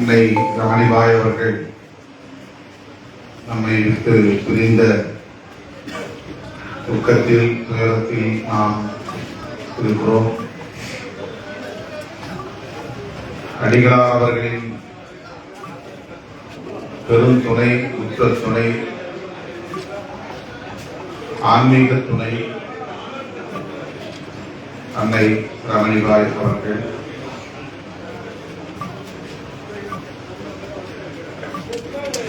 அன்னை ராணிபாய் அவர்கள் நம்மை விட்டு பிரிந்த துக்கத்தில் துயரத்தில் நாம் இருக்கிறோம். அடிகளார் அவர்களின் பெரும் துணை உற்ற துணை ஆன்மீக துணை அன்னை ரமணிபாய் அவர்கள்.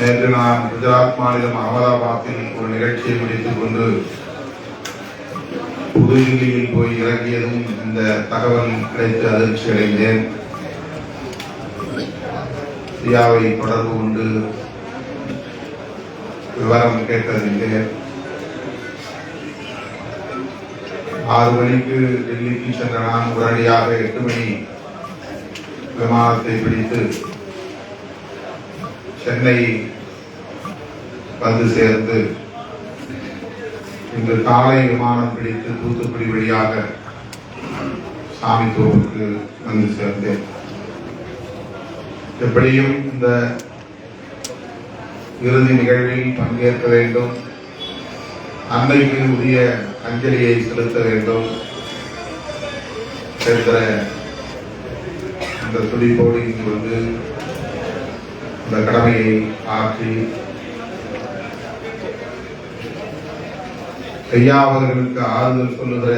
நேற்று நான் குஜராத் மாநிலம் அகமதாபாத்தில் ஒரு நிகழ்ச்சியை முடித்துக் கொண்டு புதுதில்லியில் போய் இறங்கியதும் இந்த தகவல் கிடைத்து அதிர்ச்சி அடைந்தேன். ஐயாவை தொடர்பு கொண்டு விவரம் கேட்டறிந்தேன் ஆறு மணிக்கு டெல்லிக்கு சென்ற நான் உடனடியாக எட்டு மணி விமானத்தை பிடித்து சென்னை வந்து சேர்ந்து இன்று காலை விமானம் பிடித்து தூத்துக்குடி வழியாக சாமித்தோவுக்கு வந்து சேர்ந்தேன். எப்படியும் இந்த இறுதி நிகழ்வில் பங்கேற்க வேண்டும். அன்னைக்கு உரிய அஞ்சலியை செலுத்த வேண்டும். என்ற அந்த துடிப்போடு இங்கு வந்து இந்த கடமையை ஆற்றி ஐயா அவர்களுக்கு ஆறுதல் சொல்லுகிற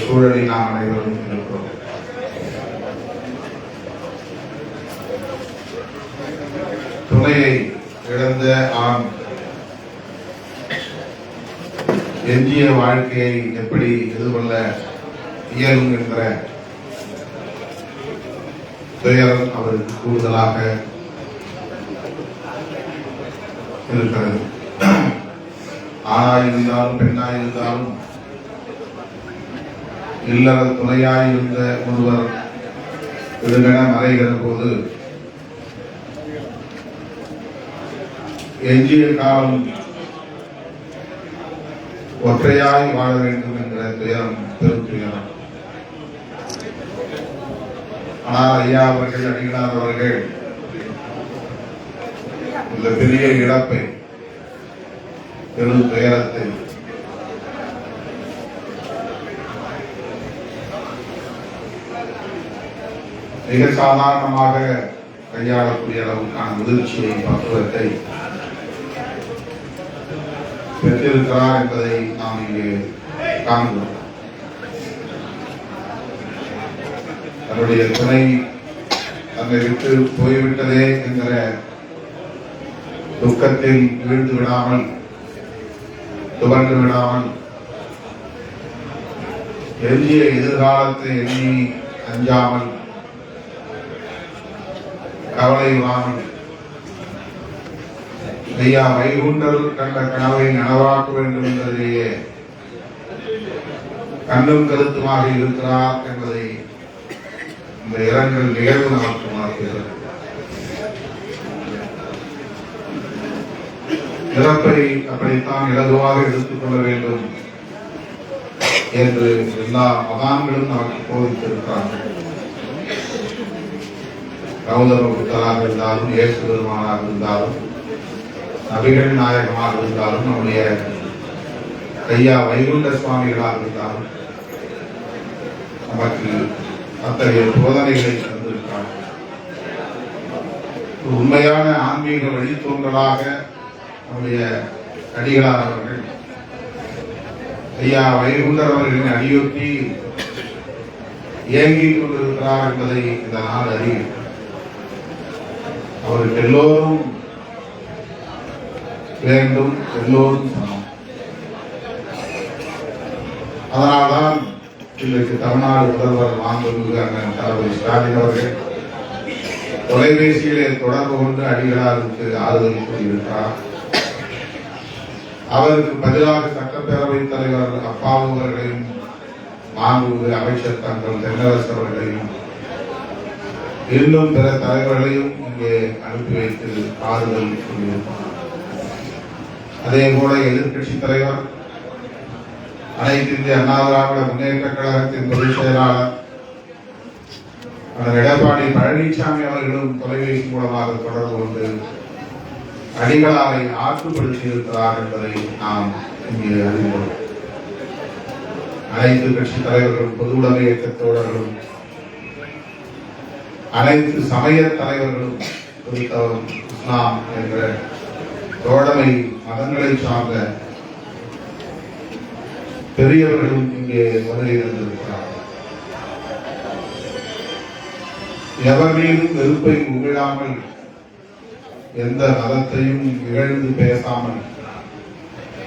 சூழலை நாம் அனைவரும் இருக்கிறோம் துணையை இழந்த ஆண் எஞ்சிய வாழ்க்கையை எப்படி எதிர்கொள்ள இயலும் என்கிற துயரம் அவருக்கு கூடுதலாக இருக்கிறது. ஆணாய் இருந்தாலும் பெண்ணாய் இருந்தாலும் இல்லற துணையாய் இருந்த ஒருவர் விடுகன மறைகிற போது எஞ்சிய காலம் ஒற்றையாய் வாழ வேண்டும் என்ற துயரம் பெரும் துயரம் ஆனால் ஐயா அவர்கள் அடிகளார் அவர்கள். இந்த பெரிய இழப்பை பெரும் துயரத்தை மிக சாதாரணமாக கையாளக்கூடிய அளவுக்கான முதிர்ச்சியை பக்குவத்தை பெற்றிருக்கிறார் என்பதை நாம் இங்கே காண்கிறோம். தன்னுடைய துணை தன்னை விட்டு போய்விட்டதே என்கிற துக்கத்தில் வீழ்ந்து விடாமல் துவண்டு விடாமல் எஞ்சிய எதிர்காலத்தை எண்ணி அஞ்சாமல் கவலை இல்லாமல் ஐயா வைகுண்டர் கண்ட கனவை நனவாக்க வேண்டும் என்பதையே கண்ணும் கருத்துமாக இருக்கிறார் என்பதை இந்த இரங்கல் நிகழ்வு நமக்கு மாற்றுகிறது இறப்பை அப்படித்தான் இலகுவாக எடுத்துக்கொள்ள வேண்டும் என்று எல்லா மகான்களும் நமக்கு போதித்திருக்கிறார்கள். கௌதம புத்தராக இருந்தாலும் இயேசு பெருமானாக இருந்தாலும் நபிகள் நாயகமாக இருந்தாலும் நம்முடைய ஐயா வைகுண்ட சுவாமிகளாக இருந்தாலும் நமக்கு அத்தகைய போதனைகளை தந்திருக்கிறார்கள் உண்மையான ஆன்மீக வழித்தோன்றலாக நம்முடைய அடிகளார் அவர்கள் ஐயா வைகுண்டர் அவர்களின் அடியொட்டி இயங்கிக் கொண்டிருக்கிறார் என்பதை இந்த நாள் அறியும் அவருக்கு எல்லோரும் வேண்டும் எல்லோரும் சமம். அதனால்தான் இன்றைக்கு தமிழ்நாடு முதல்வர் மாண்புமிகு அண்ணன் தளபதி ஸ்டாலின் அவர்கள் தொலைபேசியிலே தொடர்பு கொண்டு அடிகளாருக்கு ஆறுதல் கூறியிருக்கிறார் அவருக்கு பதிலாக சட்டப்பேரவை தலைவர் அப்பாவு அவர்களையும் மாண்புமிகு அமைச்சர் தங்கள் தென்னரசு அவர்களையும் இன்னும் பிற தலைவர்களையும் இங்கே அனுப்பி வைத்து ஆறுதல் கூறியிருப்பார் அதே போல எதிர்க்கட்சி தலைவர் அனைத்து இந்திய அண்ணா திராவிட முன்னேற்ற கழகத்தின் பொதுச் செயலாளர் அந்த எடப்பாடி பழனிசாமி அவர்களும் தொலைபேசி மூலமாக தொடர்பு கொண்டு அடிகளாரை ஆற்றுப்படுத்தி இருக்கிறார் என்பதை நாம் இங்கே அறிவோம் அனைத்து கட்சி தலைவர்களும் பொது உடைமை இயக்க தோழர்களும் அனைத்து சமய தலைவர்களும் குறித்தவரும் இஸ்லாம் என்ற தோழமை மதங்களை சார்ந்த பெரியவர்களும் இங்கே வருகை எவர் மீதும் வெறுப்பை உகிழாமல் எந்த மதத்தையும் இகழ்ந்து பேசாமல்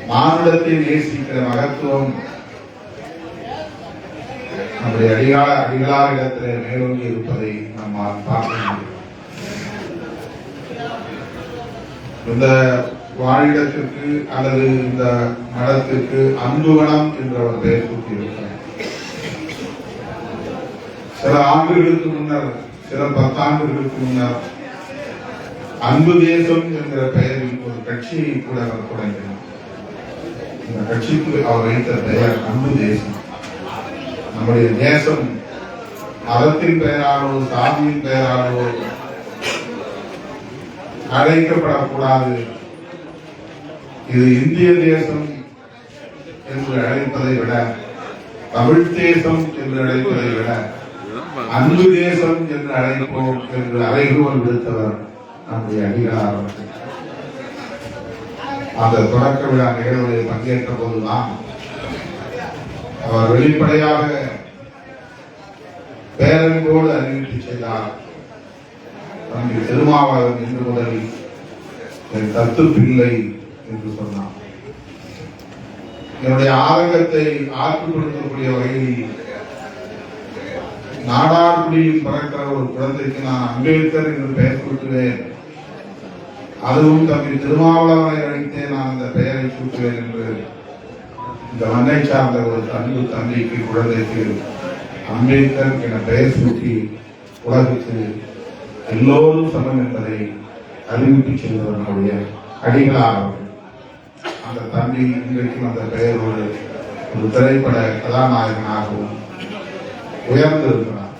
மானுடத்தை நேசிக்கிற மகத்துவம் நம்முடைய அடிகால அடிகளார் இடத்திலே மேலோங்கி இருப்பதை நம்மால் பார்க்க முடியும். இந்த வாழிடத்திற்கு அல்லது இந்த மடத்திற்கு அந்துவனம் என்ற ஒரு பெயர் சூட்டியிருக்கிறார். சில ஆண்டுகளுக்கு முன்னர் சில பத்தாண்டுகளுக்கு முன்னர் அன்பு தேசம் என்கிற பெயரில் ஒரு கட்சியை கூட அவர் தொடங்கினார். இந்த கட்சிக்கு அவர் வைத்த பெயர் அன்பு தேசம். நம்முடைய தேசம் மதத்தின் பெயராலோ சாதியின் பெயராலோ அழைக்கப்படக்கூடாது இது இந்திய தேசம் என்று அழைப்பதை விட தமிழ் தேசம் என்று அழைப்பதை விட அன்பு தேசம் என்று அழைப்போம் என்று அழைகோல் விடுத்தவர் நம்முடைய அடிகளார் அந்த தொடக்க விழா நிகழ்வுகளில் பங்கேற்ற போதுதான் அவர் வெளிப்படையாக பேரன்போடு அறிவிப்பு செய்தார். தம்பி திருமாவளவன் இன்று முதல் என் தத்து பிள்ளை என்று சொன்னார். என்னுடைய ஆரங்கத்தை ஆற்றுப்படுத்தக்கூடிய வகையில் நாடார்குடியில் பிறக்கிற ஒரு குழந்தைக்கு நான் அம்பேத்கர் என்று பெயர் கொடுக்கிறேன் அதுவும் தம்பி திருமாவளவனை அழைத்தே நான் அந்த பெயரை சூட்டுவேன் என்று இந்த மண்ணை சார்ந்த ஒரு அன்பு தம்பிக்கு குழந்தைக்கு அம்பேத்கர் என பெயர் சூட்டி உலகத்து எல்லோரும் சமம் என்பதை அறிவிப்பு செல்வதனுடைய அடிகளாக அந்த தம்பி இன்றைக்கும் அந்த பெயர் ஒரு திரைப்பட கதாநாயகனாகவும் உயர்ந்திருக்கிறார்.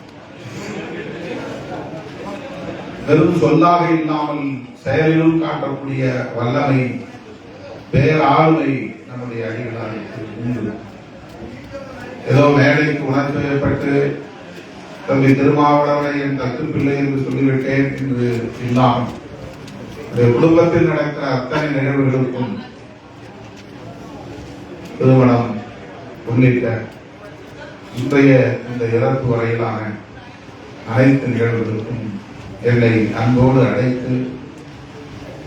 வெறும் சொல்லாக இல்லாமல் செயலிலும் காட்டக்கூடிய வல்லமை பேராளுமை நம்முடைய அடிகளாருக்கு உண்டு. ஏதோ மேடைக்கு உணர்ச்சி வயப்பட்டு தம்பி திருமாவளவனை என் தத்துப்பிள்ளை என்று சொல்லிவிட்டேன் என்று இல்லாமல் குடும்பத்தில் நடக்கிற அத்தனை நிகழ்வுகளுக்கும் திருமணம் உள்ளிட்ட இன்றைய இந்த இறப்பு வரையிலான அனைத்து நிகழ்வுகளுக்கும் என்னை அன்போடு அழைத்து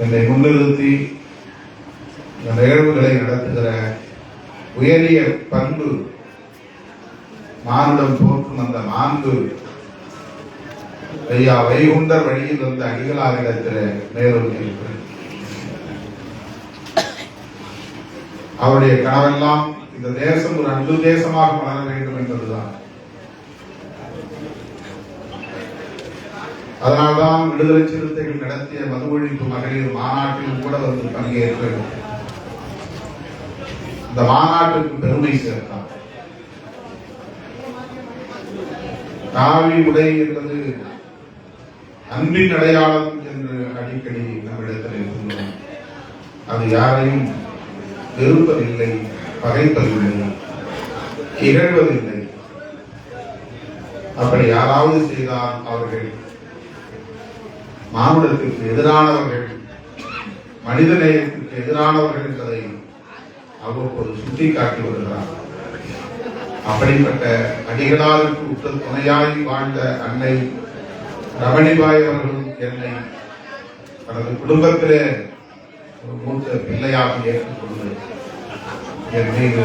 என்னை முன்னிறுத்தி இந்த நிகழ்வுகளை நடத்துகிற உயரிய பண்பு மானுடம் போற்றும் அந்த மாண்பு ஐயா வைகுண்டர் வழியில் வந்த அடிகளாரிடத்தில் மேலும் இருக்கிறேன் அவருடைய கனவெல்லாம் இந்த தேசம் ஒரு அன்பு தேசமாக வளர வேண்டும் என்பதுதான். அதனால்தான் விடுதலை சிறுத்தைகள் நடத்திய மது ஒழிப்பு மகளிர் மாநாட்டில் கூட வந்து பங்கேற்று இந்த மாநாட்டுக்கு பெருமை சேர்த்தார். காவி உடை என்பது அன்பின் அடையாளம் என்று அடிக்கடி நம்மிடத்தில் சொல்லுவோம் அது யாரையும் வெறுப்பதில்லை பகைப்பதில்லை இகழ்வதில்லை. அப்படி யாராவது செய்தால் அவர்கள் மானுடத்திற்கு எதிரானவர்கள் மனித நேயத்திற்கு எதிரானவர்கள் என்பதை அவ்வப்போது சுட்டிக்காட்டி வருகிறார். அப்படிப்பட்ட அடிகளாருக்கு உற்ற துணையாய் வாழ்ந்த அன்னை ரமணிபாய் அவர்களும் என்னை தனது குடும்பத்திலே ஒரு மூத்த பிள்ளையாக ஏற்றுக்கொண்டு என் மீது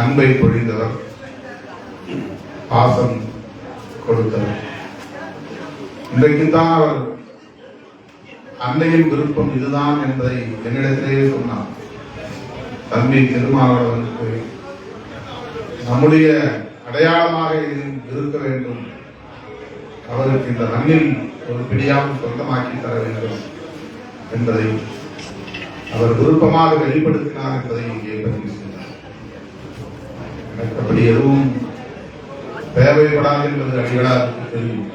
அன்பை பொழிந்தவர் பாசம் கொடுத்தவர். இன்றைக்குத்தான் அவர் அன்னையின் விருப்பம் இதுதான் என்பதை என்னிடத்திலேயே சொன்னார். தம்பி திருமாவளவனுக்கு நம்முடைய அடையாளமாக இது இருக்க வேண்டும். அவருக்கு இந்த மண்ணில் ஒரு பிடியாமல் சொந்தமாக்கி தர வேண்டும். என்பதை அவர் விருப்பமாக வெளிப்படுத்தினார் என்பதை இங்கே பதிவு செய்தார். எனக்கு அப்படி எதுவும் தேவைப்படாது என்பது அடிகளாருக்கு தெரியும்.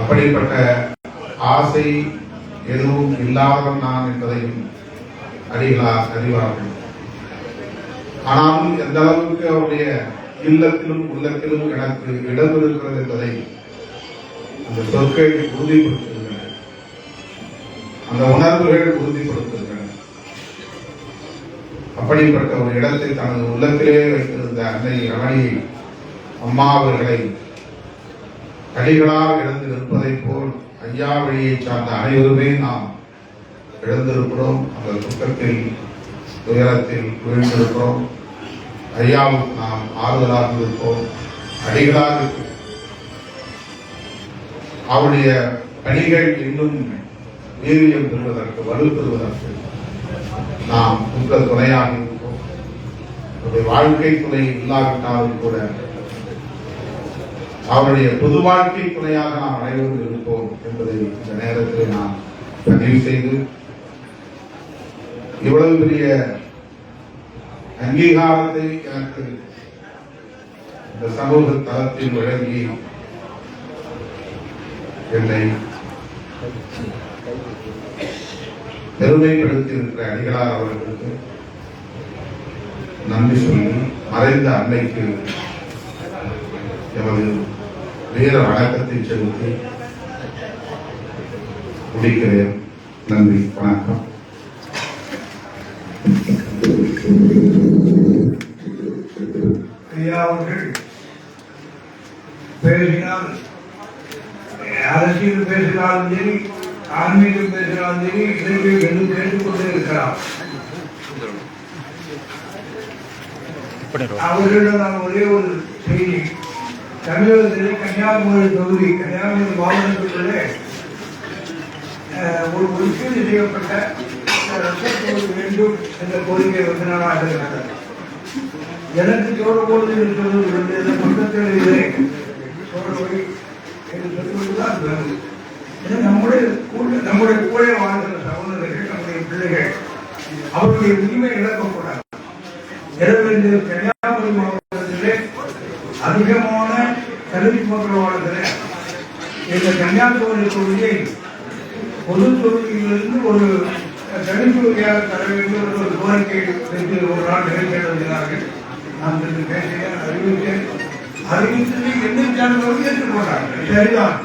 அப்படிப்பட்ட ஆசை எதுவும் இல்லாதவன் நான் என்பதையும் அடிகளார் அறிவார்கள். ஆனாலும் எந்த அளவுக்கு அவருடைய இல்லத்திலும் உள்ளத்திலும் எனக்கு இடம் இருக்கிறது என்பதை அந்த சொற்கை உறுதிப்படுத்த அந்த உணர்வுகள் உறுதிப்படுத்துகின்றன. அப்படிப்பட்ட ஒரு இடத்தை தனது உள்ளத்திலே வைத்திருந்த அன்னை ரமணி அம்மா அவர்களை அடிகளால் இழந்து நிற்பதைப் போல் ஐயா வழியை சார்ந்த அனைவருமே நாம் இழந்திருக்கிறோம் அந்த துக்கத்தில் துயரத்தில் வீழ்ந்திருக்கிறோம். ஐயாவுக்கு நாம் ஆறுதலாக இருப்போம். அடிகளாக அவருடைய பணிகள் இன்னும் வீரியம் பெறுவதற்கு வலுப்பெறுவதற்கு நாம் உங்கள் துணையாக இருப்போம். அவருடைய வாழ்க்கை துணை இல்லாவிட்டாலும் கூட அவருடைய பொது வாழ்க்கை துணையாக நாம் அனைவரும் இருப்போம் என்பதை இந்த நேரத்தில் நான் பதிவு செய்து இவ்வளவு பெரிய அங்கீகாரத்தை எனக்கு இந்த சமூக தளத்தில் வழங்கி என்னை பெருமைப்படுத்தியிருக்கிற அடிகளார் அவர்களுக்கு நன்றி சொல்லி மறைந்த அன்னைக்கு எமது வீர வணக்கத்தை செலுத்தி முடிக்கிறேன். நன்றி வணக்கம். அவர்கள் பேசினால் அரசியல் பேசினாலும் சரி ஆன்மீகம் பேசினாலும் சரி இதை கேட்டுக்கொண்டே இருக்கலாம் அவர்களிடம் நான் ஒரே ஒரு செய்தி. தமிழகத்திலே கன்னியாகுமரி தொகுதி கன்னியாகுமரி மாவட்டத்திலே ஒரு ஒதுக்கீடு செய்யப்பட்ட வேண்டும் என்ற கோரிக்கை வந்து நான் எனக்கு சொல்வது பக்கத்தில் என்று சொல்வதுதான் ஏன்னா நம்முடைய கூட நம்முடைய கூட வாழ்கிற சகோதரர்கள் நம்முடைய பிள்ளைகள். அவருடைய உரிமை இழக்கக்கூடாது. எனவே இந்த கன்னியாகுமரி மாவட்டத்திலே அதிகமான கல்வி மக்கள் வாழ்கிற இந்த கன்னியாகுமரி தொகுதியை பொது தொகுதியிலிருந்து ஒரு தனித்தொகுதியாக தர வேண்டும் என்ற ஒரு கோரிக்கை செஞ்சு ஒரு நாள் நிறைவேற்றினார்கள் நான் இன்று பேசினேன் அறிவித்தேன். அறிவித்ததை எந்த ஜானவர்கள் ஏற்றுக்கொண்டார்கள் சரிதான்.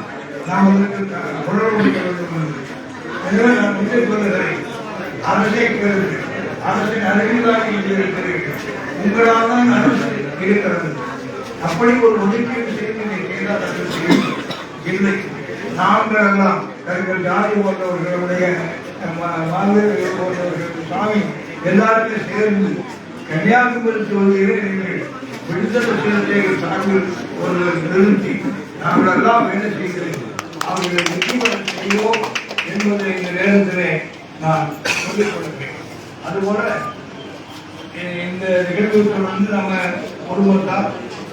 நாம் வந்து குரல் என்று எனவே நான் முன்னே சொல்லுகிறேன் அரசை கேளுங்கள் அரசின் அறிவிலாக இங்கே இருக்கிறீர்கள் உங்களால் தான் அரசு இருக்கிறது அப்படி ஒரு ஒதுக்கீடு செய்து இதை கேட்டால் அது இல்லை நாங்கள் எல்லாம் தங்கள் ஜாதி போன்றவர்களுடைய மாவீரர்கள் போன்றவர்கள் சாமி எல்லாருமே சேர்ந்து கன்னியாகுமரி தொகுதியிலே நீங்கள் விடுதலை சிறுத்தைகள் சார்பில் ஒரு நிறுத்தி நாங்கள் எல்லாம் வேலை செய்கிறேன் அவர்களை வெற்றி பெற செய்வோம் என்பதை இந்த நேரத்திலே நான் சொல்லிக் கொள்கிறேன் அதுபோல இந்த நிகழ்வுகள் வந்து நம்ம குடும்பத்தார்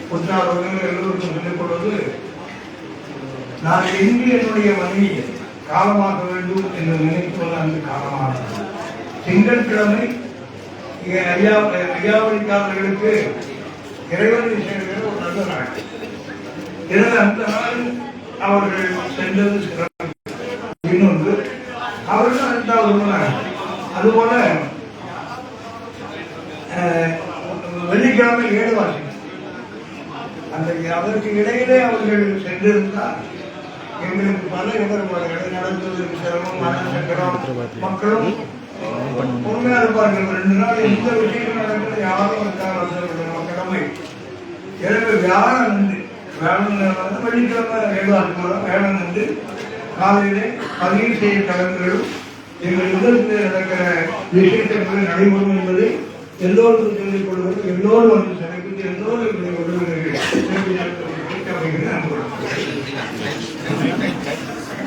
உற்றார்கள் எல்லோருக்கும் சொல்லிக் கொள்வது நான் எங்கு என்னுடைய மனைவி காலமாக வேண்டும் என்று நினைப்பது அந்த காலமாக திங்கட்கிழமை ஐயா ஐயாவளிக்காரர்களுக்கு இறைவன் விஷயங்கள் ஒரு நல்ல நாள். எனவே அந்த நாள் அவர்கள் சென்றது சிறப்பு. இன்னொன்று அவர்கள் ரெண்டாவது நாள் அதுபோல வெள்ளிக்கிழமை ஏழு வாசி அந்த அதற்கு இடையிலே அவர்கள் சென்றிருந்தால் எங்களுக்கு பல இடர்பாடுகளை நடத்துவதற்கு சிரமம் மனசங்கடம் மக்களும் பொறுமையா இருப்பார்கள். ரெண்டு நாள் எந்த விஷயம் நடக்கிறது யாரும் இருக்காங்க கடமை. எனவே வியாழன் வேளாண் வியாழன் வந்து வெள்ளிக்கிழமை ஏழாம் வேளன் நின்று காலையிலே பதிவு செய்ய கலந்துகளும் எங்கள் இல்லத்தில் நடக்கிற விசேஷங்கள் நடைபெறும் என்பதை எல்லோருக்கும் சொல்லிக் கொள்வது எல்லோரும் வந்து சமைப்பது எல்லோரும்